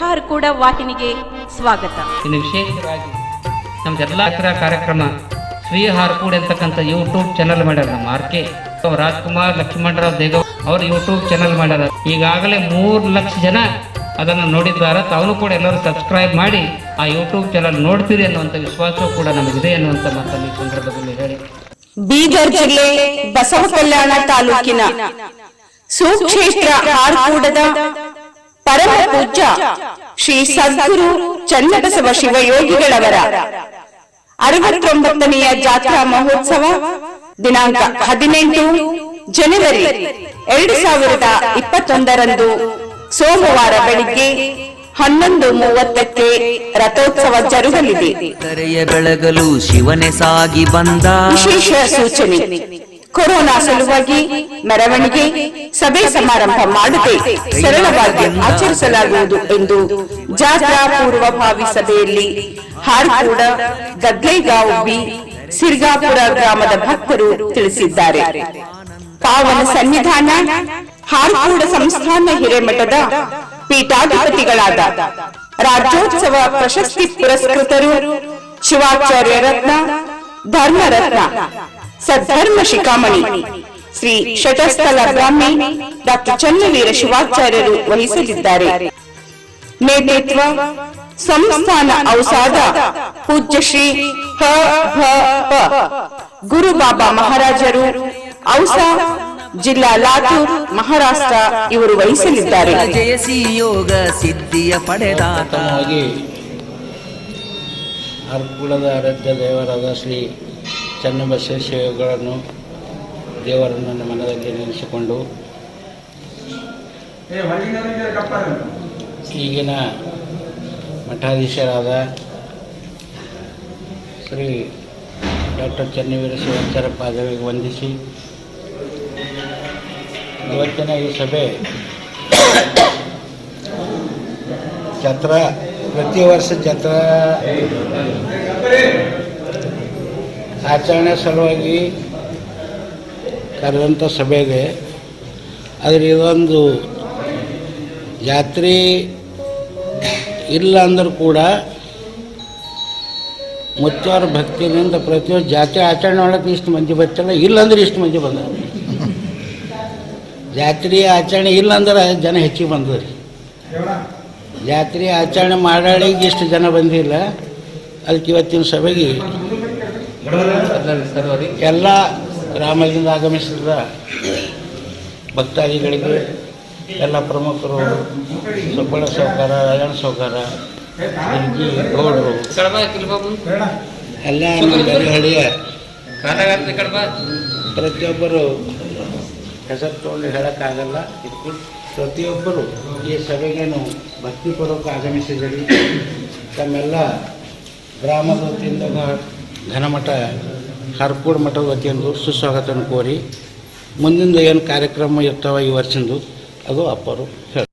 ಹಾರ್ಕೂಡ ವಾಹಿನಿಗೆ ಸ್ವಾಗತ. ಇನ್ನು ವಿಶೇಷವಾಗಿ ನಮ್ದೆಲ್ಲ ಕಾರ್ಯಕ್ರಮ ಶ್ರೀ ಹಾರ್ಕೂಡ್ ಅಂತಕ್ಕಂಥ ಯೂಟ್ಯೂಬ್ ಚಾನಲ್ ಮಾಡ್ಯಾರ ನಮ್ಮ ಆರ್ ಕೆ ರಾಜ್ಕುಮಾರ್ ಲಕ್ಷ್ಮಣರಾವ್ ದೇಗವ್ ಅವ್ರ ಯೂಟ್ಯೂಬ್ ಚಾನಲ್ ಮಾಡ್ಯಾರ. ಈಗಾಗಲೇ ಮೂರು ಲಕ್ಷ ಜನ ಅದನ್ನು ನೋಡಿದ್ದಾರೆ. ತಾವು ಕೂಡ ಎಲ್ಲರೂ ಸಬ್ಸ್ಕ್ರೈಬ್ ಮಾಡಿ ಆ ಯೂಟ್ಯೂಬ್ ಚಾನಲ್ ನೋಡ್ತೀರಿ ಅನ್ನುವಂಥ ವಿಶ್ವಾಸ ಕೂಡ ನಮಗಿದೆ ಅನ್ನುವಂಥ ಮಾತನ್ನು ಈ ಸಂದರ್ಭದಲ್ಲಿ ಹೇಳಿ. ಬೀದರ್ ಜಿಲ್ಲೆ ಬಸವ ಕಲ್ಯಾಣ ತಾಲೂಕಿನ ಸುಕ್ಷೇತ್ರ ಹಾರ್ಕೂಡದ ಪರಮ ಪೂಜ್ಯ ಶ್ರೀ ಸದ್ಗುರು ಚನ್ನಬಸವ ಶಿವಯೋಗಿಗಳವರ. ಅರವತ್ತೊಂಬತ್ತನೆಯ ಜಾತ್ರಾ ಮಹೋತ್ಸವ ದಿನಾಂಕ ಹದಿನೆಂಟು ಜನವರಿ ಎರಡು ಸಾವಿರದ ಇಪ್ಪತ್ತೊಂದರಂದು ಸೋಮವಾರ ಬೆಳಿಗ್ಗೆ ಹನ್ನೊಂದು ಮೂವತ್ತಕ್ಕೆ ರಥೋತ್ಸವ ಜರುಗಲಿದೆ. ಬೆಳಗಲು ಶಿವನೇ ಸಾಗಿ ಬಂದ. ವಿಶೇಷ ಸೂಚನೆ. ಕೊರೋನಾ ಸಲುವಾಗಿ ಮೆರವಣಿಗೆ ಸಭೆ ಸಮಾರಂಭ ಮಾಡದೆ ಸರಳವಾಗಿ ಆಚರಿಸಲಾಗುವುದು ಎಂದು ಜಾತ್ರಾ ಪೂರ್ವಭಾವಿ ಸಭೆಯಲ್ಲಿ ಹಾರ್ಕೂಡ ಗದ್ಲೇಗಾಂವ್ ಬಿ ಸಿರ್ಗಾಪುರ ಗ್ರಾಮದ ಭಕ್ತರು ತಿಳಿಸಿದ್ದಾರೆ. ಪಾವನ ಸನ್ನಿಧಾನ ಹಾರ್ಕೂಡ ಸಂಸ್ಥಾನ ಹಿರೇಮಠದ ಪೀಠಾಧಿಪತಿಗಳಾದ ರಾಜ್ಯೋತ್ಸವ ಪ್ರಶಸ್ತಿ ಪುರಸ್ಕೃತರು ಶಿವಾಚಾರ್ಯ ರತ್ನ ಧರ್ಮರತ್ನ ಸದ್ಧರ್ಮ ಶಿಖಾಮಣಿ. ಶ್ರೀ ಶಟಸ್ಥಲ ಬ್ರಾಹ್ಮಿ ಡಾಕ್ಟರ್ ಚನ್ನವೀರ ಶಿವಾಚಾರ್ಯರು ವಹಿಸಲಿದ್ದಾರೆ. ನೇತೃತ್ವ ಸಂಸ್ಥಾನ ಔಸಾದ ಪೂಜ್ಯ ಶ್ರೀ ಹ ಗುರು ಬಾಬಾ ಮಹಾರಾಜರು ಔಸಾ ಜಿಲ್ಲಾ ಲಾತೂರ್ ಮಹಾರಾಷ್ಟ್ರ ಇವರು ವಹಿಸಲಿದ್ದಾರೆ. ಜಯಸಿ ಯೋಗ ಸಿದ್ಧಿಯ ಪಡೆದಾತ. ಅರ್ಕುಳದ ಆರಾಧ್ಯ ದೇವರಾದ ಶ್ರೀ ಚನ್ನಬಸವೇಶ್ವರಗಳನ್ನು ದೇವರನ್ನು ನನ್ನ ಮನದಲ್ಲಿ ನೆನೆಸಿಕೊಂಡು ಈಗಿನ ಮಠಾಧೀಶರಾದ ಶ್ರೀ ಡಾಕ್ಟರ್ ಚನ್ನವೀರ ಶಿವಾಚಾರ್ಯ ಪಾದವಿಗೆ ವಂದಿಸಿ ಇವತ್ತಿನ ಈ ಸಭೆ ಛತ್ರ ಪ್ರತಿ ವರ್ಷ ಛತ್ರ ಆಚರಣೆ ಸಲುವಾಗಿ ಕರೆದಂಥ ಸಭೆ ಇದೆ. ಆದರೆ ಇದೊಂದು ಜಾತ್ರೆ ಇಲ್ಲ ಅಂದರೂ ಕೂಡ ಮುತ್ತುವರ ಭಕ್ತಿಯಿಂದ ಪ್ರತಿಯೊಂದು ಜಾತ್ರೆ ಆಚರಣೆ ಒಳಗೆ ಇಷ್ಟು ಮಂದಿ ಬರ್ತಿಲ್ಲ ಇಲ್ಲಾಂದ್ರೆ ಇಷ್ಟು ಮಂದಿ ಬಂದ ಜಾತ್ರೆ ಆಚರಣೆ ಇಲ್ಲ ಅಂದ್ರೆ ಜನ ಹೆಚ್ಚಿಗೆ ಬಂದದ್ರಿ ಜಾತ್ರೆ ಆಚರಣೆ ಮಾಡಾಳಿಗೆ ಇಷ್ಟು ಜನ ಬಂದಿಲ್ಲ. ಅದಕ್ಕೆ ಇವತ್ತಿನ ಸಭೆಗೆ ಎಲ್ಲ ರಾಮಲಿಂಗ ಆಗಮಿಸಿದ ಭಕ್ತಾದಿಗಳಿಗೆ ಎಲ್ಲ ಪ್ರಮುಖರು ಸುಬ್ಬಳ ಸೌಕಾರ, ರಾಯಣ ಗಿರ್ಗಿ ಗೌಡರು ಎಲ್ಲ ಹಳ್ಳಿಯ ಪ್ರತಿಯೊಬ್ಬರು ಹೆಸರು ತೊಗೊಂಡು ಹೇಳೋಕ್ಕಾಗಲ್ಲ. ಪ್ರತಿಯೊಬ್ಬರು ಈ ಸಭೆಗೇನು ಭಕ್ತಿಪೂರ್ವಕ ಆಗಮಿಸಿದರು ತಮ್ಮೆಲ್ಲ ಗ್ರಾಮದ ವತಿಯಿಂದ ಘನಮಠ ಹರ್ಕೂಡ್ ಮಠದ ವತಿಯಿಂದ ಸುಸ್ವಾಗತನ ಕೋರಿ ಮುಂದಿನ ಏನು ಕಾರ್ಯಕ್ರಮ ಇರ್ತಾವ ಈ ವರ್ಷದ್ದು ಅದು ಅಪ್ಪರು ಹೇಳ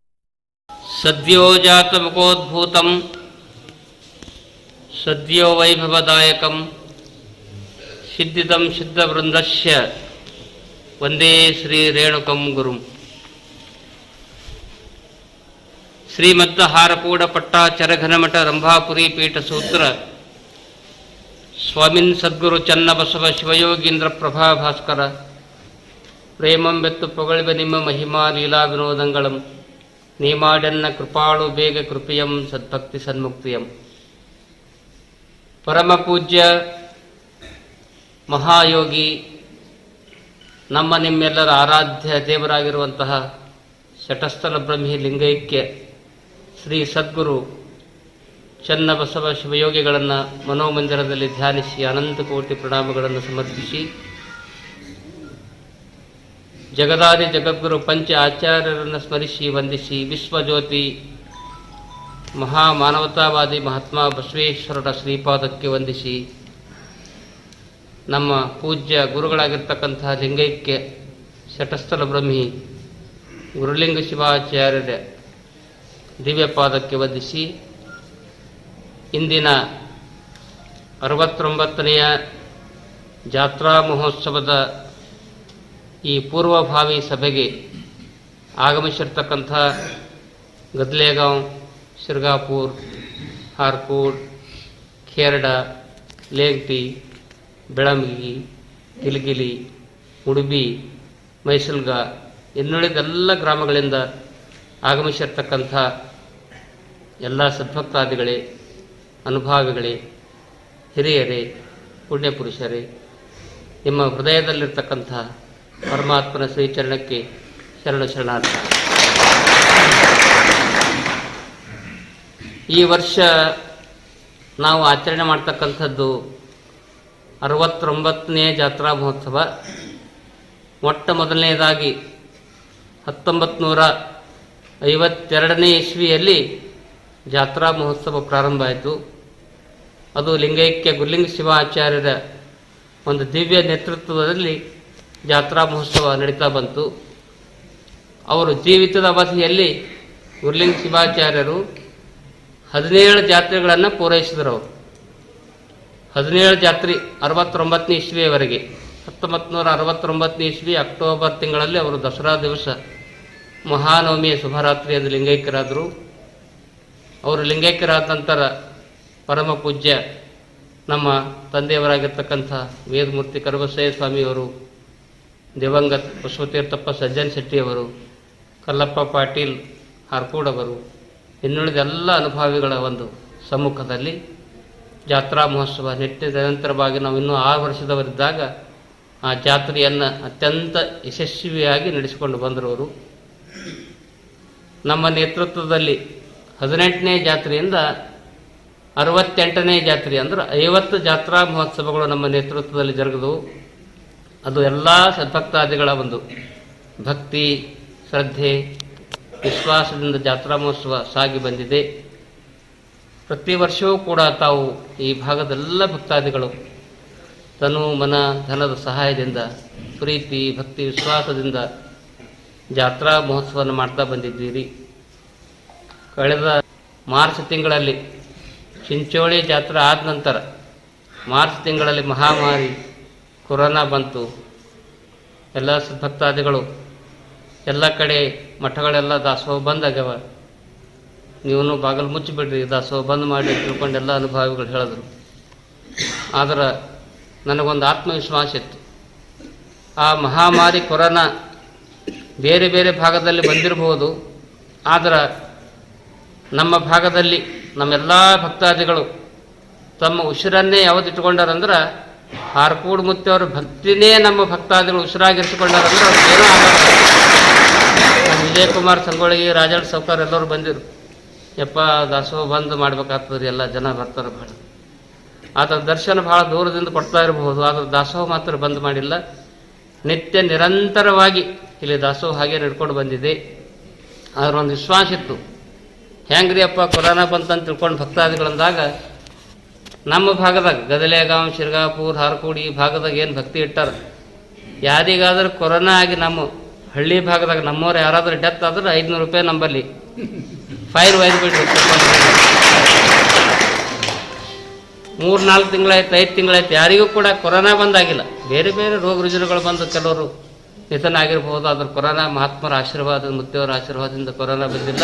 ಸದ್ಯೋ ಜಾತ ಮುಖೋದ್ಭೂತಂ ಸದ್ಯೋ ವೈಭವದಾಯಕಂ, ಸಿದ್ಧಿತಂ ಸಿದ್ಧವೃಂದಸ್ಯ, ವಂದೇ ಶ್ರೀ ರೇಣುಕಂ ಗುರುಂ. ಶ್ರೀಮದ್ದ ಹಾರಕೂಡ ಪಟ್ಟಾಚರ ಘನಮಠ ರಂಭಾಪುರಿ ಪೀಠ ಸೂತ್ರ ಸ್ವಾಮಿನ್ ಸದ್ಗುರು ಚನ್ನಬಸವ ಶಿವಯೋಗೀಂದ್ರ ಪ್ರಭಾ ಭಾಸ್ಕರ. ಪ್ರೇಮಂ ಬೆತ್ತು ಪೊಗಳಿವೆ ನಿಮ್ಮ ಮಹಿಮಾ ಲೀಲಾ ವಿನೋದಂಗಳಂ ನೀಮಾಡೆನ್ನ ಕೃಪಾಳು ಬೇಗ ಕೃಪಿಯಂ, ಸದ್ಭಕ್ತಿ ಸನ್ಮುಕ್ತಿಯಂ. ಪರಮ ಪೂಜ್ಯ ಮಹಾಯೋಗಿ, ನಮ್ಮ ನಿಮ್ಮೆಲ್ಲರ ಆರಾಧ್ಯ ದೇವರಾಗಿರುವಂತಹ ಶಟಸ್ಥಲ ಬ್ರಹ್ಮಿ ಲಿಂಗೈಕ್ಯ ಶ್ರೀ ಸದ್ಗುರು ಚನ್ನಬಸವ ಶಿವಯೋಗಿಗಳನ್ನು ಮನೋಮಂದಿರದಲ್ಲಿ ಧ್ಯಾನಿಸಿ ಅನಂತ ಕೋಟಿ ಪ್ರಣಾಮಗಳನ್ನು ಸಮರ್ಪಿಸಿ. ಜಗದಾದಿ ಜಗದ್ಗುರು ಪಂಚ ಆಚಾರ್ಯರನ್ನು ಸ್ಮರಿಸಿ ವಂದಿಸಿ ವಿಶ್ವಜ್ಯೋತಿ ಮಹಾ ಮಾನವತಾವಾದಿ ಮಹಾತ್ಮ ಬಸವೇಶ್ವರರ ಶ್ರೀಪಾದಕ್ಕೆ ವಂದಿಸಿ. ನಮ್ಮ ಪೂಜ್ಯ ಗುರುಗಳಾಗಿರ್ತಕ್ಕಂತಹ ಲಿಂಗೈಕ್ಯ ಶಟಸ್ಥಲ ಬ್ರಹ್ಮಿ ಗುರುಲಿಂಗ ಶಿವಾಚಾರ್ಯರ ದಿವ್ಯಪಾದಕ್ಕೆ ವಂದಿಸಿ. ಇಂದಿನ ಅರವತ್ತೊಂಬತ್ತನೆಯ ಜಾತ್ರಾ ಮಹೋತ್ಸವದ ಈ ಪೂರ್ವಭಾವಿ ಸಭೆಗೆ ಆಗಮಿಸಿರ್ತಕ್ಕಂಥ ಗದ್ಲೇಗಾಂವ್, ಶಿರ್ಗಾಪುರ್, ಹಾರ್ಕೋಡ್, ಖೇರ್ಡ ಲೇಂಗ್ತಿ ಬೆಳಮಗಿ, ಗಿಲಿಗಿಲಿ ಉಡುಪಿ ಮೈಸೂಲ್ಗ ಇನ್ನುಳಿದೆಲ್ಲ ಗ್ರಾಮಗಳಿಂದ ಆಗಮಿಸಿರ್ತಕ್ಕಂಥ ಎಲ್ಲ ಸದ್ಭಕ್ತಾದಿಗಳೇ ಅನುಭಾವಿಗಳೇ, ಹಿರಿಯರೇ, ಪುಣ್ಯಪುರುಷರೇ, ನಿಮ್ಮ ಹೃದಯದಲ್ಲಿರ್ತಕ್ಕಂಥ ಪರಮಾತ್ಮನ ಶ್ರೀಚರಣಕ್ಕೆ ಶರಣ ಶರಣಾರ್ಥ. ಈ ವರ್ಷ ನಾವು ಆಚರಣೆ ಮಾಡ್ತಕ್ಕಂಥದ್ದು ಅರವತ್ತೊಂಬತ್ತನೇ ಜಾತ್ರಾ ಮಹೋತ್ಸವ. ಮೊಟ್ಟ ಮೊದಲನೇದಾಗಿ ಹತ್ತೊಂಬತ್ತು ನೂರ ಐವತ್ತೆರಡನೇ ಇಸ್ವಿಯಲ್ಲಿ ಜಾತ್ರಾ ಮಹೋತ್ಸವ ಪ್ರಾರಂಭ ಆಯಿತು. ಅದು ಲಿಂಗೈಕ್ಯ ಗುರುಲಿಂಗ ಶಿವಾಚಾರ್ಯರ ಒಂದು ದಿವ್ಯ ನೇತೃತ್ವದಲ್ಲಿ ಜಾತ್ರಾ ಮಹೋತ್ಸವ ನಡೀತಾ ಬಂತು. ಅವರು ಜೀವಿತದ ಅವಧಿಯಲ್ಲಿ ಗುರುಲಿಂಗ ಶಿವಾಚಾರ್ಯರು ಹದಿನೇಳು ಜಾತ್ರೆಗಳನ್ನು ಪೂರೈಸಿದರು ಅವರು. ಹದಿನೇಳು ಜಾತ್ರೆ ಅರವತ್ತೊಂಬತ್ತನೇ ಇಸ್ವಿಯವರೆಗೆ ಹತ್ತೊಂಬತ್ತು ನೂರ ಅರವತ್ತೊಂಬತ್ತನೇ ಇಸ್ವಿ ಅಕ್ಟೋಬರ್ ತಿಂಗಳಲ್ಲಿ ಅವರು ದಸರಾ ದಿವಸ ಮಹಾನವಮಿಯ ಶುಭರಾತ್ರಿ ಎಂದು ಲಿಂಗೈಕ್ಯರಾದರು. ಅವರು ಲಿಂಗೈಕ್ಯರಾದ ನಂತರ ಪರಮ ಪೂಜ್ಯ ನಮ್ಮ ತಂದೆಯವರಾಗಿರ್ತಕ್ಕಂಥ ವೇದಮೂರ್ತಿ ಕರಬಸಯ್ಯ ಸ್ವಾಮಿಯವರು, ದಿವಂಗತ್ ಬಸವತೀರ್ಥಪ್ಪ ಸಜ್ಜನ್ ಶೆಟ್ಟಿಯವರು, ಕಲ್ಲಪ್ಪ ಪಾಟೀಲ್ ಹಾರ್ಕೂಡವರು, ಇನ್ನುಳಿದ ಎಲ್ಲ ಅನುಭಾವಿಗಳ ಒಂದು ಸಮ್ಮುಖದಲ್ಲಿ ಜಾತ್ರಾ ಮಹೋತ್ಸವ ನಿತ್ಯ ನಿರಂತರವಾಗಿ ನಾವು ಇನ್ನೂ ಆರು ವರ್ಷದವರಿದ್ದಾಗ ಆ ಜಾತ್ರೆಯನ್ನು ಅತ್ಯಂತ ಯಶಸ್ವಿಯಾಗಿ ನಡೆಸಿಕೊಂಡು ಬಂದರವರು. ನಮ್ಮ ನೇತೃತ್ವದಲ್ಲಿ ಹದಿನೆಂಟನೇ ಜಾತ್ರೆಯಿಂದ ಅರವತ್ತೆಂಟನೇ ಜಾತ್ರೆ ಅಂದ್ರೆ ಐವತ್ತು ಜಾತ್ರಾ ಮಹೋತ್ಸವಗಳು ನಮ್ಮ ನೇತೃತ್ವದಲ್ಲಿ ಜರುಗಿದವು. ಅದು ಎಲ್ಲ ಸದ್ಭಕ್ತಾದಿಗಳ ಒಂದು ಭಕ್ತಿ, ಶ್ರದ್ಧೆ, ವಿಶ್ವಾಸದಿಂದ ಜಾತ್ರಾ ಮಹೋತ್ಸವ ಸಾಗಿ ಬಂದಿದೆ. ಪ್ರತಿ ವರ್ಷವೂ ಕೂಡ ತಾವು ಈ ಭಾಗದೆಲ್ಲ ಭಕ್ತಾದಿಗಳು ತನು ಮನ ಧನದ ಸಹಾಯದಿಂದ, ಪ್ರೀತಿ, ಭಕ್ತಿ, ವಿಶ್ವಾಸದಿಂದ ಜಾತ್ರಾ ಮಹೋತ್ಸವವನ್ನು ಮಾಡ್ತಾ ಬಂದಿದ್ದೀರಿ. ಕಳೆದ ಮಾರ್ಚ್ ತಿಂಗಳಲ್ಲಿ ಚಿಂಚೋಳಿ ಜಾತ್ರೆ ಆದ ನಂತರ ಮಾರ್ಚ್ ತಿಂಗಳಲ್ಲಿ ಮಹಾಮಾರಿ, ಕೊರೋನಾ ಬಂತು. ಎಲ್ಲ ಭಕ್ತಾದಿಗಳು, ಎಲ್ಲ ಕಡೆ ಮಠಗಳೆಲ್ಲ ದಾಸೋಹ ಬಂದಾಗ್ಯವ ನೀವು ಬಾಗಿಲು ಮುಚ್ಚಿಬಿಡ್ರಿ, ದಾಸೋಹ ಬಂದ್ ಮಾಡಿ ತಿಳ್ಕೊಂಡು ಎಲ್ಲ ಅನುಭವಿಗಳು ಹೇಳಿದ್ರು. ಆದ್ರೆ ನನಗೊಂದು ಆತ್ಮವಿಶ್ವಾಸ ಇತ್ತು. ಆ ಮಹಾಮಾರಿ ಕೊರೋನಾ ಬೇರೆ ಬೇರೆ ಭಾಗದಲ್ಲಿ ಬಂದಿರಬಹುದು ಆದ್ರೆ ನಮ್ಮ ಭಾಗದಲ್ಲಿ ನಮ್ಮೆಲ್ಲ ಭಕ್ತಾದಿಗಳು ತಮ್ಮ ಉಸಿರನ್ನೇ ಯಾವ್ದು ಇಟ್ಕೊಂಡಾರಂದ್ರೆ ಹಾರ್ಕೂಡ್ ಮುತ್ತವರ ಭಕ್ತಿನೇ ನಮ್ಮ ಭಕ್ತಾದಿಗಳು ಉಸಿರಾಗಿರಿಸಿಕೊಂಡಾರಂದ್ರೆ ಅವ್ರಿಗೆ ಏನೂ ಆಗಲ್ಲ. ನಮ್ಮ ವಿಜಯಕುಮಾರ್ ಸಂಗೊಳ್ಳಿ, ರಾಜಾಳ್ ಸೌಕರ್ ಎಲ್ಲರೂ ಬಂದಿರು. ಯಪ್ಪ, ದಾಸೋಹ ಬಂದು ಮಾಡ್ಬೇಕಾಗ್ತದ್ರಿ, ಎಲ್ಲ ಜನ ಬರ್ತಾರೆ ಭಾಳ ಆತ ದರ್ಶನ ಭಾಳ ದೂರದಿಂದ ಕೊಡ್ತಾ ಇರಬಹುದು, ಆದ್ರೆ ದಾಸೋಹ ಮಾತ್ರ ಬಂದ್ ಮಾಡಿಲ್ಲ. ನಿತ್ಯ ನಿರಂತರವಾಗಿ ಇಲ್ಲಿ ದಾಸೋಹ ಹಾಗೆ ನಡ್ಕೊಂಡು ಬಂದಿದೆ. ಆದ್ರೆ ಒಂದು ವಿಶ್ವಾಸ ಇತ್ತು. ಹೆಂಗ್ರಿ ಅಪ್ಪ ಕೊರೋನಾ ಬಂತಂತ ತಿಳ್ಕೊಂಡು ಭಕ್ತಾದಿಗಳಂದಾಗ ನಮ್ಮ ಭಾಗದಾಗ ಗದಲೆಗಾಂವ್ ಶಿರ್ಗಾಪುರ್, ಹಾರಕೋಡಿ ಭಾಗದಾಗ ಏನು ಭಕ್ತಿ ಇಟ್ಟಾರ? ಯಾರಿಗಾದ್ರೂ ಕೊರೋನಾ ಆಗಿ ನಮ್ಮ ಹಳ್ಳಿ ಭಾಗದಾಗ ನಮ್ಮವ್ರು ಯಾರಾದರೂ ಡೆತ್ ಆದ್ರೆ ಐದುನೂರು ರೂಪಾಯಿ ನಂಬಲ್ಲಿ. ಫೈರ್ ವೈರ್ ಬಿಡ್ರಿ. ಮೂರು ನಾಲ್ಕು ತಿಂಗಳಾಯ್ತು, ಐದು ತಿಂಗಳಾಯ್ತು, ಯಾರಿಗೂ ಕೂಡ ಕೊರೋನಾ ಬಂದಾಗಿಲ್ಲ. ಬೇರೆ ಬೇರೆ ರೋಗ ರುಜಿನಗಳು ಬಂದು ಕೆಲವರು ನಿಧನ ಆಗಿರ್ಬೋದು, ಆದ್ರೆ ಕೊರೋನಾ ಮಹಾತ್ಮರ ಆಶೀರ್ವಾದ, ಮುತ್ತೆಯವರ ಆಶೀರ್ವಾದದಿಂದ ಕೊರೋನಾ ಬಂದಿಲ್ಲ.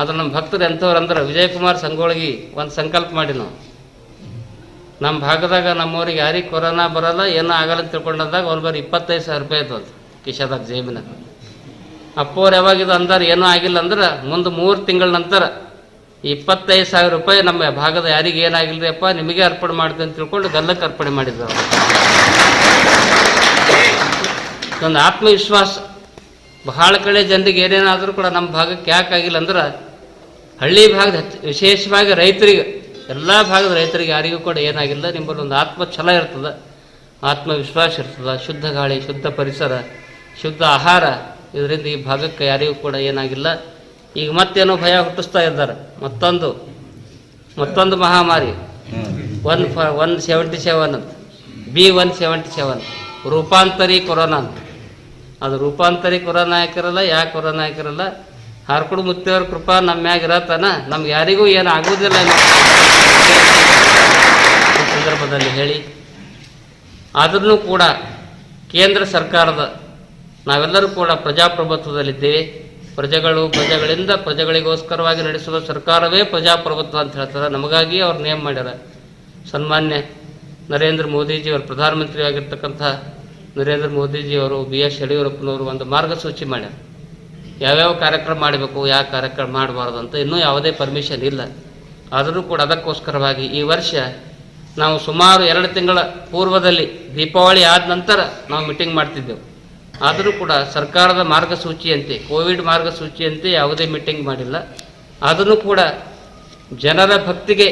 ಆದ್ರೆ ನಮ್ಮ ಭಕ್ತರು ಎಂಥವ್ರು ಅಂದ್ರೆ ವಿಜಯಕುಮಾರ್ ಸಂಗೊಳಗಿ ಒಂದು ಸಂಕಲ್ಪ ಮಾಡಿ ನಾವು ನಮ್ಮ ಭಾಗದಾಗ ನಮ್ಮವ್ರಿಗೆ ಯಾರಿಗೆ ಕೊರೋನಾ ಬರಲ್ಲ, ಏನೋ ಆಗಲ್ಲ ಅಂತ ತಿಳ್ಕೊಂಡಾಗ ಒಂದು ಬರೀ ಇಪ್ಪತ್ತೈದು ಸಾವಿರ ರೂಪಾಯಿ ಆಯ್ತು ಅದು ಕಿಶಾದಾಗ ಜೇಬಿನ ಅಪ್ಪವ್ರು ಯಾವಾಗಿದು ಅಂದಾರ, ಏನೂ ಆಗಿಲ್ಲ ಅಂದ್ರೆ ಮುಂದೆ ಮೂರು ತಿಂಗಳ ನಂತರ ಇಪ್ಪತ್ತೈದು ಸಾವಿರ ರೂಪಾಯಿ ನಮ್ಮ ಭಾಗದ ಯಾರಿಗೆ ಏನಾಗಿಲ್ಲ ಅಪ್ಪ, ನಿಮಗೆ ಅರ್ಪಣೆ ಮಾಡಿದೆ ಅಂತ ತಿಳ್ಕೊಂಡು ಗಲ್ಲಕ್ಕೆ ಅರ್ಪಣೆ ಮಾಡಿದ್ರು ಒಂದು ಆತ್ಮವಿಶ್ವಾಸ. ಬಹಳ ಕಡೆ ಜನರಿಗೆ ಏನೇನಾದರೂ ಕೂಡ ನಮ್ಮ ಭಾಗಕ್ಕೆ ಯಾಕಾಗಿಲ್ಲ ಅಂದ್ರೆ ಹಳ್ಳಿ ಭಾಗದ ವಿಶೇಷವಾಗಿ ರೈತರಿಗೆ, ಎಲ್ಲ ಭಾಗದ ರೈತರಿಗೆ ಯಾರಿಗೂ ಕೂಡ ಏನಾಗಿಲ್ಲ. ನಿಮ್ಮಲ್ಲಿ ಒಂದು ಆತ್ಮ ಛಲ ಇರ್ತದೆ. ಆತ್ಮವಿಶ್ವಾಸ ಇರ್ತದೆ. ಶುದ್ಧ ಗಾಳಿ, ಶುದ್ಧ ಪರಿಸರ, ಶುದ್ಧ ಆಹಾರ ಇದರಿಂದ ಈ ಭಾಗಕ್ಕೆ ಯಾರಿಗೂ ಕೂಡ ಏನಾಗಿಲ್ಲ. ಈಗ ಮತ್ತೇನೋ ಭಯ ಹುಟ್ಟಿಸ್ತಾ ಇದ್ದಾರೆ. ಮತ್ತೊಂದು ಮತ್ತೊಂದು ಮಹಾಮಾರಿ. ಒನ್ ಫ, ಒನ್ ಸೆವೆಂಟಿ ಸೆವೆನ್ ಅಂತ. B one seventy seven. ರೂಪಾಂತರಿ corona ಅಂತ. ಅದು ರೂಪಾಂತರಿ ಕೊರೋನಾ ಹಾಕಿರಲ್ಲ ಯಾಕೆ ಕೊರೋನಾ ಹಾಕಿರಲ್ಲ ಹಾರ್ಕುಡು ಮುತ್ತೇವ್ರ ಕೃಪಾ ನಮ್ಮ ಮ್ಯಾಗ ಇರತ್ತನ. ನಮ್ಗೆ ಯಾರಿಗೂ ಏನು ಆಗುವುದಿಲ್ಲ ಸಂದರ್ಭದಲ್ಲಿ ಹೇಳಿ. ಆದ್ರೂ ಕೂಡ ಕೇಂದ್ರ ಸರ್ಕಾರದ ನಾವೆಲ್ಲರೂ ಕೂಡ ಪ್ರಜಾಪ್ರಭುತ್ವದಲ್ಲಿದ್ದೇವೆ. ಪ್ರಜೆಗಳು ಪ್ರಜೆಗಳಿಂದ ಪ್ರಜೆಗಳಿಗೋಸ್ಕರವಾಗಿ ನಡೆಸುವ ಸರ್ಕಾರವೇ ಪ್ರಜಾಪ್ರಭುತ್ವ ಅಂತ ಹೇಳ್ತಾರೆ. ನಮಗಾಗಿ ಅವ್ರು ನೇಮ್ ಮಾಡ್ಯಾರ. ಸನ್ಮಾನ್ಯ ನರೇಂದ್ರ ಮೋದಿಜಿಯವರು ಪ್ರಧಾನಮಂತ್ರಿ ಆಗಿರ್ತಕ್ಕಂಥ ನರೇಂದ್ರ ಮೋದಿಜಿಯವರು ಬಿ ಎಸ್ ಯಡಿಯೂರಪ್ಪನವರು ಒಂದು ಮಾರ್ಗಸೂಚಿ ಮಾಡ್ಯಾರ. ಯಾವ್ಯಾವ ಕಾರ್ಯಕ್ರಮ ಮಾಡಬೇಕು, ಯಾವ ಕಾರ್ಯಕ್ರಮ ಮಾಡಬಾರ್ದು ಅಂತ ಇನ್ನೂ ಯಾವುದೇ ಪರ್ಮಿಷನ್ ಇಲ್ಲ. ಆದರೂ ಕೂಡ ಅದಕ್ಕೋಸ್ಕರವಾಗಿ ಈ ವರ್ಷ ನಾವು ಸುಮಾರು ಎರಡು ತಿಂಗಳ ಪೂರ್ವದಲ್ಲಿ ದೀಪಾವಳಿ ಆದ ನಂತರ ನಾವು ಮೀಟಿಂಗ್ ಮಾಡ್ತಿದ್ದೆವು. ಆದರೂ ಕೂಡ ಸರ್ಕಾರದ ಮಾರ್ಗಸೂಚಿಯಂತೆ, ಕೋವಿಡ್ ಮಾರ್ಗಸೂಚಿಯಂತೆ ಯಾವುದೇ ಮೀಟಿಂಗ್ ಮಾಡಿಲ್ಲ. ಆದರೂ ಕೂಡ ಜನರ ಭಕ್ತಿಗೆ,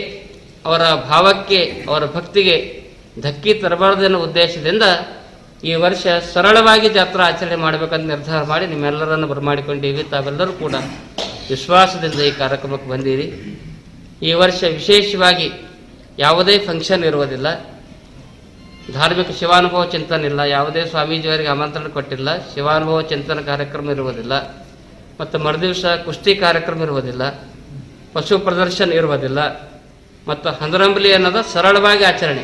ಅವರ ಭಾವಕ್ಕೆ, ಅವರ ಭಕ್ತಿಗೆ ಧಕ್ಕಿ ತರಬಾರದು ಅನ್ನೋ ಉದ್ದೇಶದಿಂದ ಈ ವರ್ಷ ಸರಳವಾಗಿ ಜಾತ್ರಾ ಆಚರಣೆ ಮಾಡಬೇಕಂತ ನಿರ್ಧಾರ ಮಾಡಿ ನಿಮ್ಮೆಲ್ಲರನ್ನು ಬರಮಾಡಿಕೊಂಡಿವಿ ತಾವೆಲ್ಲರೂ ಕೂಡ ವಿಶ್ವಾಸದಿಂದ ಈ ಕಾರ್ಯಕ್ರಮಕ್ಕೆ ಬಂದಿರಿ. ಈ ವರ್ಷ ವಿಶೇಷವಾಗಿ ಯಾವುದೇ ಫಂಕ್ಷನ್ ಇರುವುದಿಲ್ಲ. ಧಾರ್ಮಿಕ ಶಿವಾನುಭವ ಚಿಂತನ ಇಲ್ಲ. ಯಾವುದೇ ಸ್ವಾಮೀಜಿಯವರಿಗೆ ಆಮಂತ್ರಣ ಕೊಟ್ಟಿಲ್ಲ. ಶಿವಾನುಭವ ಚಿಂತನ ಕಾರ್ಯಕ್ರಮ ಇರುವುದಿಲ್ಲ. ಮತ್ತು ಮರುದಿವಸ ಕುಸ್ತಿ ಕಾರ್ಯಕ್ರಮ ಇರುವುದಿಲ್ಲ. ಪಶು ಪ್ರದರ್ಶನ ಇರುವುದಿಲ್ಲ. ಮತ್ತು ಹಂದರಂಬಲಿ ಅನ್ನೋದು ಸರಳವಾಗಿ ಆಚರಣೆ.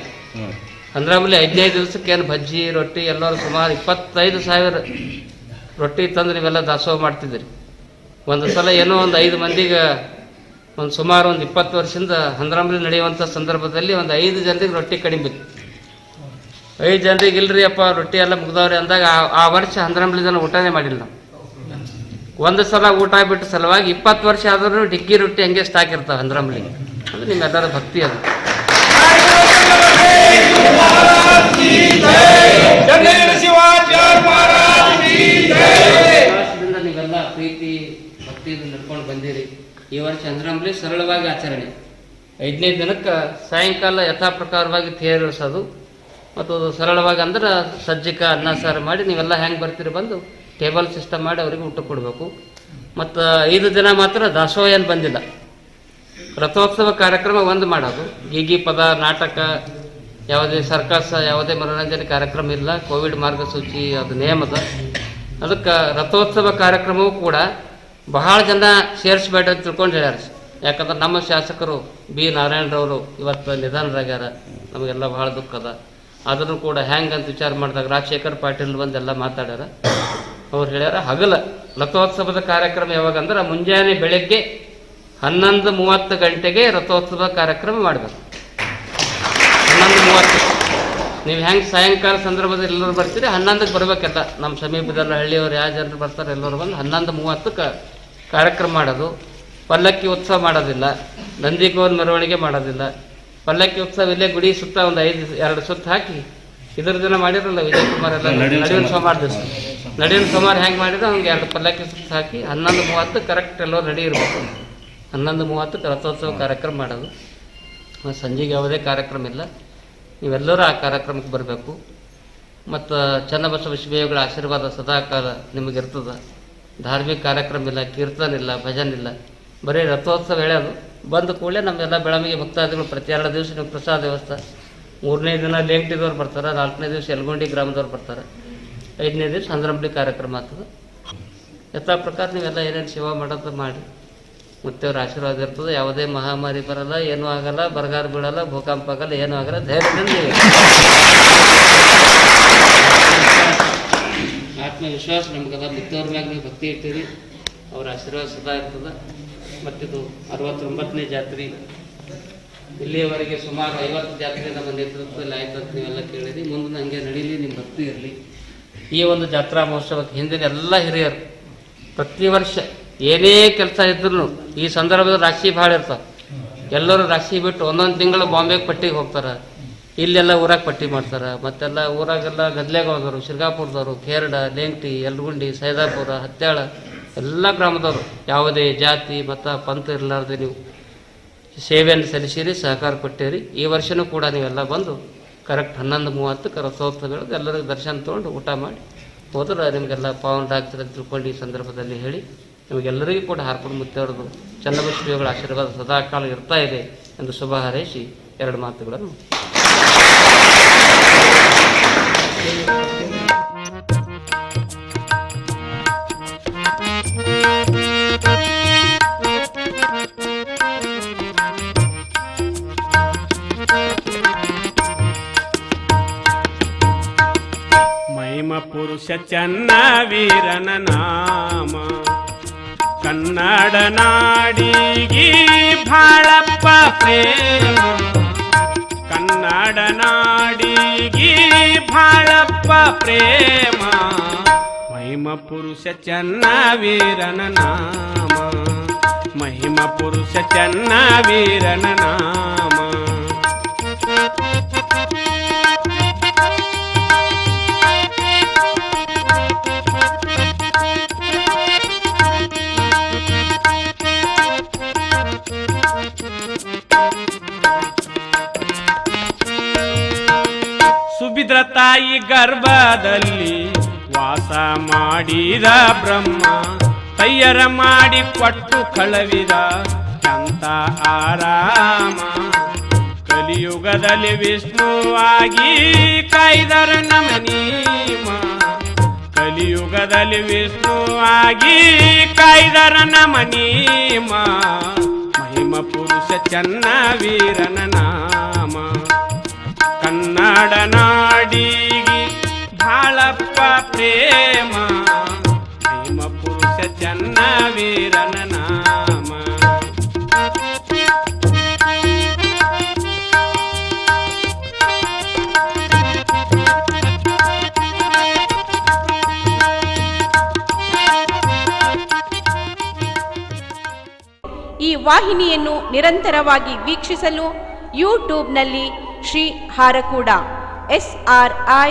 ಹಂದ್ರಂಬಲಿ ಹದಿನೈದು ದಿವಸಕ್ಕೆ ಏನು ಬಜ್ಜಿ, ರೊಟ್ಟಿ, ಎಲ್ಲರೂ ಸುಮಾರು ಇಪ್ಪತ್ತೈದು ಸಾವಿರ ರೊಟ್ಟಿ ತಂದು ನೀವೆಲ್ಲ ದಾಸೋಹ ಮಾಡ್ತಿದ್ದೀರಿ. ಒಂದು ಸಲ ಏನೋ ಒಂದು ಐದು ಮಂದಿಗೆ ಒಂದು ಸುಮಾರು ಒಂದು ಇಪ್ಪತ್ತು ವರ್ಷದಿಂದ ಹಂದ್ರಂಬಲಿ ನಡೆಯುವಂಥ ಸಂದರ್ಭದಲ್ಲಿ ಒಂದು ಐದು ಜನರಿಗೆ ರೊಟ್ಟಿ ಕಡಿಮೆ. ಬಿತ್ತು ಐದು ಜನರಿಗೆ ಇಲ್ರಿ ಅಪ್ಪ, ರೊಟ್ಟಿ ಎಲ್ಲ ಮುಗ್ದವ್ರಿ ಅಂದಾಗ ಆ- ವರ್ಷ ಹಂದ್ರಂಬಲಿ ಜನ ಊಟನೇ ಮಾಡಿಲ್ಲ. ಒಂದು ಸಲ ಊಟ ಬಿಟ್ಟು ಸಲುವಾಗಿ ಇಪ್ಪತ್ತು ವರ್ಷ ಆದರೂ ಡಿಗ್ಗಿ ರೊಟ್ಟಿ ಹಂಗೆ ಸ್ಟಾಕ್ ಇರ್ತಾವೆ ಹಂದ್ರಂಬಲಿಗೆ ಅದು ಅದರ ಭಕ್ತಿ ಅದು. ನೀವೆಲ್ಲ ಪ್ರೀತಿ, ಭಕ್ತಿಯಿಂದ ನಡ್ಕೊಂಡು ಬಂದಿರಿ. ಈ ವರ್ಷ ಚಂದ್ರಮಲಿ ಸರಳವಾಗಿ ಆಚರಣೆ. ಐದನೇ ದಿನಕ್ಕೆ ಸಾಯಂಕಾಲ ಯಥಾ ಪ್ರಕಾರವಾಗಿ ತೇರಿಸೋದು. ಮತ್ತು ಸರಳವಾಗಿ ಅಂದ್ರೆ ಸಜ್ಜಿಕ ಅನ್ನ ಸಾರು ಮಾಡಿ ನೀವೆಲ್ಲ ಹೆಂಗೆ ಬರ್ತೀರಿ ಬಂದು ಟೇಬಲ್ ಸಿಸ್ಟಮ್ ಮಾಡಿ ಅವರಿಗೆ ಊಟ ಕೊಡಬೇಕು. ಮತ್ತು ಐದು ದಿನ ಮಾತ್ರ ದಾಸೋಹ ಏನು ಬಂದಿಲ್ಲ. ರಥೋತ್ಸವ ಕಾರ್ಯಕ್ರಮ ಒಂದು ಮಾಡೋದು. ಗೀಗಿ ಪದ, ನಾಟಕ, ಯಾವುದೇ ಸರ್ಕಸ್, ಯಾವುದೇ ಮನೋರಂಜನೆ ಕಾರ್ಯಕ್ರಮ ಇಲ್ಲ. ಕೋವಿಡ್ ಮಾರ್ಗಸೂಚಿ, ಅದು ನಿಯಮದ. ಅದಕ್ಕೆ ರಥೋತ್ಸವ ಕಾರ್ಯಕ್ರಮವೂ ಕೂಡ ಬಹಳ ಜನ ಸೇರಿಸ್ಬೇಡ ಅಂತ ತಿಳ್ಕೊಂಡು ಹೇಳ್ಯಾರ. ಯಾಕಂದ್ರೆ ನಮ್ಮ ಶಾಸಕರು ಬಿ. ನಾರಾಯಣರವರು ಇವತ್ತು ನಿಧನರಾಗ್ಯಾರ. ನಮಗೆಲ್ಲ ಬಹಳ ದುಃಖ ಅದ. ಅದನ್ನು ಕೂಡ ಹ್ಯಾಂಗ ಅಂತ ವಿಚಾರ ಮಾಡಿದಾಗ ರಾಜಶೇಖರ್ ಪಾಟೀಲ್ ಬಂದೆಲ್ಲ ಮಾತಾಡ್ಯಾರ. ಅವ್ರು ಹೇಳ್ಯಾರ, ಹಗಲ ರಥೋತ್ಸವದ ಕಾರ್ಯಕ್ರಮ ಯಾವಾಗ ಅಂದ್ರೆ ಮುಂಜಾನೆ ಬೆಳಗ್ಗೆ ಹನ್ನೊಂದು ಮೂವತ್ತು ಗಂಟೆಗೆ ರಥೋತ್ಸವ ಕಾರ್ಯಕ್ರಮ ಮಾಡಬೇಕು. ಹನ್ನೊಂದು ಮೂವತ್ತು. ನೀವು ಹೆಂಗೆ ಸಾಯಂಕಾಲ ಸಂದರ್ಭದಲ್ಲಿ ಎಲ್ಲರೂ ಬರ್ತೀರಿ ಹನ್ನೊಂದಕ್ಕೆ ಬರ್ಬೇಕಲ್ಲ. ನಮ್ಮ ಸಮೀಪದಲ್ಲಿ ಹಳ್ಳಿಯವರು ಯಾವ ಜನರು ಬರ್ತಾರೆ ಎಲ್ಲರೂ ಬಂದು ಹನ್ನೊಂದು ಮೂವತ್ತು ಕಾರ್ಯಕ್ರಮ ಮಾಡೋದು. ಪಲ್ಲಕ್ಕಿ ಉತ್ಸವ ಮಾಡೋದಿಲ್ಲ ನಂದಿಗೋಲ್ ಮೆರವಣಿಗೆ ಮಾಡೋದಿಲ್ಲ. ಪಲ್ಲಕ್ಕಿ ಉತ್ಸವ ಇಲ್ಲೇ ಗುಡಿ ಸುತ್ತ ಒಂದು ಐದು ಎರಡು ಸುತ್ತ ಹಾಕಿ ಇದ್ರ ದಿನ ಮಾಡಿರಲ್ಲ ವಿಜಯ್ ಕುಮಾರ್ ಎಲ್ಲ ನಡುವಿನ ಸೋಮವಾರ ದಿವಸ. ನಡುವಿನ ಸೋಮವಾರ ಹೆಂಗೆ ಮಾಡಿದ್ರೆ ಅವ್ನಿಗೆ ಎರಡು ಪಲ್ಲಕ್ಕಿ ಸುತ್ತ ಹಾಕಿ ಹನ್ನೊಂದು ಮೂವತ್ತು ಕರೆಕ್ಟ್ ಎಲ್ಲೋ ರೆಡಿ ಇರಬೇಕು. ಹನ್ನೊಂದು ಮೂವತ್ತಕ್ಕೆ ರಥೋತ್ಸವ ಕಾರ್ಯಕ್ರಮ ಮಾಡೋದು. ಮತ್ತು ಸಂಜೆಗೆ ಯಾವುದೇ ಕಾರ್ಯಕ್ರಮ ಇಲ್ಲ. ನೀವೆಲ್ಲರೂ ಆ ಕಾರ್ಯಕ್ರಮಕ್ಕೆ ಬರಬೇಕು. ಮತ್ತು ಚನ್ನಬಸವ ಶಿವಯೋಗಳ ಆಶೀರ್ವಾದ ಸದಾಕಾಲ ನಿಮಗಿರ್ತದೆ. ಧಾರ್ಮಿಕ ಕಾರ್ಯಕ್ರಮ ಇಲ್ಲ, ಕೀರ್ತನ ಇಲ್ಲ, ಭಜನ್ ಇಲ್ಲ. ಬರೀ ರಥೋತ್ಸವ ಹೇಳೋದು ಬಂದ ಕೂಡಲೇ ನಮ್ಮೆಲ್ಲ ಬೆಳಮಿಗೆ ಭಕ್ತಾದಿಗಳು ಪ್ರತಿ ಎರಡು ದಿವಸ ನೀವು ಪ್ರಸಾದ ವ್ಯವಸ್ಥೆ. ಮೂರನೇ ದಿನ ಲೇಂಗ್ಟಿದವ್ರು ಬರ್ತಾರೆ, ನಾಲ್ಕನೇ ದಿವಸ ಎಲ್ಗೊಂಡಿ ಗ್ರಾಮದವ್ರು ಬರ್ತಾರೆ. ಐದನೇ ದಿವಸ ಅಂದ್ರಂಬಳಿ ಕಾರ್ಯಕ್ರಮ ಆಗ್ತದೆ. ಯಥಾ ಪ್ರಕಾರ ನೀವೆಲ್ಲ ಏನೇನು ಸೇವಾ ಮಾಡೋದು ಮಾಡಿ. ಮುತ್ತೇವ್ರ ಆಶೀರ್ವಾದ ಇರ್ತದೆ, ಯಾವುದೇ ಮಹಾಮಾರಿ ಬರಲ್ಲ, ಏನೂ ಆಗಲ್ಲ, ಬರಗಾಲ ಬೀಳಲ್ಲ, ಭೂಕಂಪ ಆಗಲ್ಲ, ಏನೂ ಆಗಲ್ಲ ಧೈರ್ಯದಿಂದ. ಆತ್ಮವಿಶ್ವಾಸ ನಮ್ಗದ ಮುತ್ತೇವ್ರ ಮ್ಯಾಗ ನೀವು ಭಕ್ತಿ ಇಟ್ಟಿರಿ. ಅವ್ರ ಆಶೀರ್ವಾದ ಸದಾ ಇರ್ತದೆ. ಮತ್ತಿದು ಅರವತ್ತೊಂಬತ್ತನೇ ಜಾತ್ರೆ. ಇಲ್ಲಿಯವರೆಗೆ ಸುಮಾರು ಐವತ್ತು ಜಾತ್ರೆ ನಮ್ಮ ನೇತೃತ್ವದಲ್ಲಿ ಆಯ್ತು ಅಂತ ನೀವೆಲ್ಲ ಕೇಳಿರಿ. ಮುಂದೆ ಹಂಗೆ ನಡೀಲಿ, ನಿಮ್ಮ ಭಕ್ತಿ ಇರಲಿ. ಈ ಒಂದು ಜಾತ್ರಾ ಮಹೋತ್ಸವಕ್ಕೆ ಹಿಂದಿನ ಎಲ್ಲ ಹಿರಿಯರು ಪ್ರತಿ ವರ್ಷ ಏನೇ ಕೆಲಸ ಇದ್ರು ಈ ಸಂದರ್ಭದಲ್ಲಿ ರಾಶಿ ಭಾಳ ಇರ್ತಾವೆ. ಎಲ್ಲರೂ ರಾಶಿ ಬಿಟ್ಟು ಒಂದೊಂದು ತಿಂಗಳು ಬಾಂಬೆಗೆ ಪಟ್ಟಿಗೆ ಹೋಗ್ತಾರೆ. ಇಲ್ಲೆಲ್ಲ ಊರಾಗ ಪಟ್ಟಿ ಮಾಡ್ತಾರೆ. ಮತ್ತೆಲ್ಲ ಊರಾಗೆಲ್ಲ ಗದ್ಲೆಗೋದವರು, ಶಿರ್ಗಾಪುರದವರು, ಖೇರ್ಡ ಲೇಂಗ್ಟಿ ಯಲ್ಗುಂಡಿ, ಸೈದಾಪುರ, ಹತ್ಯಾಳ, ಎಲ್ಲ ಗ್ರಾಮದವರು. ಯಾವುದೇ ಜಾತಿ, ಮತ, ಪಂಥ ಇರಲಾರ್ದೆ ನೀವು ಸೇವೆಯನ್ನು ಸಲ್ಲಿಸಿರಿ, ಸಹಕಾರ ಕೊಟ್ಟಿರಿ. ಈ ವರ್ಷನೂ ಕೂಡ ನೀವೆಲ್ಲ ಬಂದು ಕರೆಕ್ಟ್ ಹನ್ನೊಂದು ಮೂವತ್ತಕ್ಕೆ ರಥೋತ್ಸವ ಬೆಳೆದು ಎಲ್ಲರಿಗೂ ದರ್ಶನ ತೊಗೊಂಡು ಊಟ ಮಾಡಿ ಹೋದ್ರೆ ನಿಮಗೆಲ್ಲ ಪಾವನ ಅಂತ ತಿಳ್ಕೊಂಡು ಈ ಸಂದರ್ಭದಲ್ಲಿ ಹೇಳಿ ನಿಮಗೆಲ್ಲರಿಗೂ ಕೂಡ ಹಾರ್ಕೊಂಡು ಮುತ್ತೇವ್ರದ್ದು ಚನ್ನಬಸವಿಯವರ ಆಶೀರ್ವಾದ ಸದಾಕಾಲ ಇರ್ತಾ ಇದೆ ಎಂದು ಶುಭ ಹಾರೈಸಿ ಎರಡು ಮಾತುಗಳನ್ನು ಪುರುಷ ಚನ್ನ ವೀರನ ಕನ್ನಡ ನಾಡಿಗಿ ಭಾಳಪ್ಪ ಪ್ರೇಮ. ಕನ್ನಡ ನಾಡಿಗಿ ಭಾಳಪ್ಪ ಪ್ರೇಮ. ಮಹಿಮ ಪುರುಷ ಚನ್ನ ವೀರನ ನಾಮ. ಮಹಿಮ ಪುರುಷ ಚನ್ನ ವೀರನ ನಾಮ. ಮಾಡಿದ ಬ್ರಹ್ಮ ತಯ್ಯರ ಮಾಡಿ ಕೊಟ್ಟು ಕಳವಿದ ಅಂತ ಆರಾಮ. ಕಲಿಯುಗದಲ್ಲಿ ವಿಷ್ಣುವಾಗಿ ಕಾಯ್ದರ ನಮನೀಮ. ಕಲಿಯುಗದಲ್ಲಿ ವಿಷ್ಣುವಾಗಿ ಕಾಯ್ದರ ನಮನೀಮ. ಮಹಿಮ ಪುರುಷ ಚನ್ನ ವೀರನ ನಾಮ. ಕನ್ನಡ ನಾಡಿಗಿ ಭಾಳಪ್ಪ ಪ್ರೇಮ. ಪ್ರೇಮ ಪುರುಷ ಚನ್ನ ವೀರನ ನಾಮ. ಈ ವಾಹಿನಿಯನ್ನು ನಿರಂತರವಾಗಿ ವೀಕ್ಷಿಸಲು ಯೂಟ್ಯೂಬ್ನಲ್ಲಿ Shri Harakuda S R I